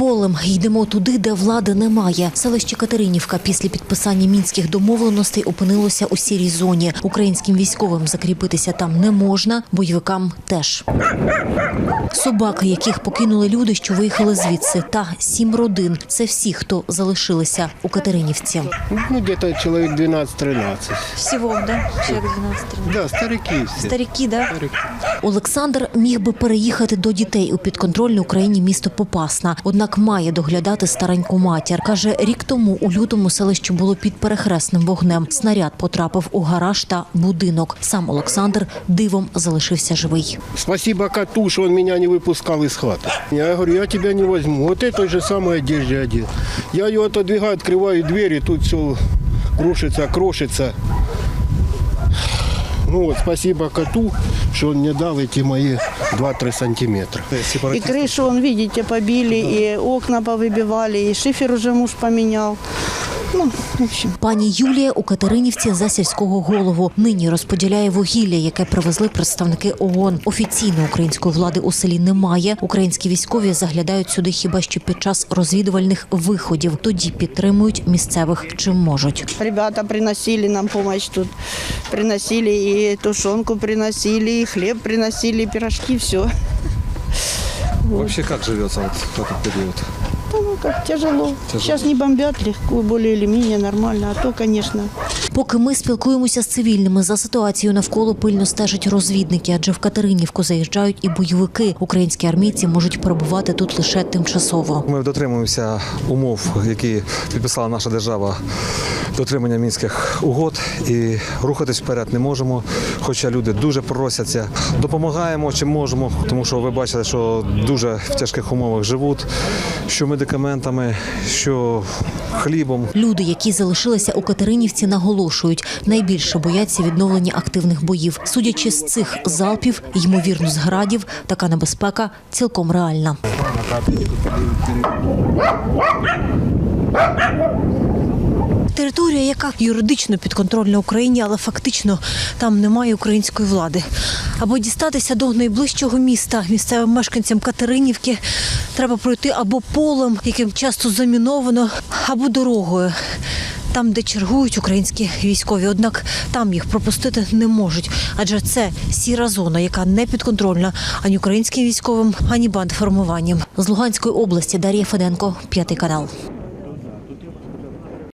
полем. Йдемо туди, де влади немає. Селище Катеринівка після підписання мінських домовленостей опинилося у сірій зоні. Українським військовим закріпитися там не можна, бойовикам теж. Собаки, яких покинули люди, що виїхали звідси, та сім родин. Це всі, хто залишилися у Катеринівці. Ну, где-то человек 12-13. Всього, да? Чоловік 12 Да, старики все. Старики, да? Старики. Олександр міг би переїхати до дітей у підконтрольне Україні місто Попасна, однак має доглядати стареньку матір. каже, рік тому у лютому селище було під перехресним вогнем. Снаряд потрапив у гараж та будинок. Сам Олександр дивом залишився живий. Спасибо коту, что он меня не выпускал из хаты. Я говорю, я тебя не возьму. Вот этой же самой одежде одет. Я ее отодвигаю, открываю двери, тут все крушится, крошится. Ну вот, спасибо коту, что он мне дал эти мои 2-3 сантиметра. И крышу, он, видите, побили, и окна повыбивали, и шифер уже муж поменял. Ну, в общем. Пані Юлія у Катеринівці за сільського голову нині розподіляє вугілля, яке привезли представники ООН. Офіційно української влади у селі немає. Українські військові заглядають сюди хіба що під час розвідувальних виходів. Тоді підтримують місцевих чим можуть. Ребята приносили нам помощь тут. Приносили и тушенку приносили, и хлеб приносили, и пирожки, все. Вообще как живется вот в этот период? Ну, как тяжело. Сейчас не бомбят, легко, более или менее нормально. А то, конечно, Поки ми спілкуємося з цивільними за ситуацією навколо пильно стежать розвідники, адже в Катеринівку заїжджають і бойовики. Українські армійці можуть перебувати тут лише тимчасово. Ми дотримуємося умов, які підписала наша держава дотримання мінських угод і рухатись вперед не можемо. Хоча люди дуже просяться. Допомагаємо чим можемо, тому що ви бачите, що дуже в тяжких умовах живуть, що медикаментами, що хлібом. Люди, які залишилися у Катеринівці, наголошують, найбільше бояться відновлення активних боїв. Судячи з цих залпів, ймовірно, з градів, така небезпека цілком реальна. Територія, яка юридично підконтрольна Україні, але фактично там немає української влади. Аби дістатися до найближчого міста місцевим мешканцям Катеринівки треба пройти або полем, яким часто заміновано, або дорогою. Там, де чергують українські військові, однак там їх пропустити не можуть, адже це сіра зона, яка не підконтрольна ані українським військовим, ані бандформуванням. З Луганської області Дар'я Феденко, п'ятий канал.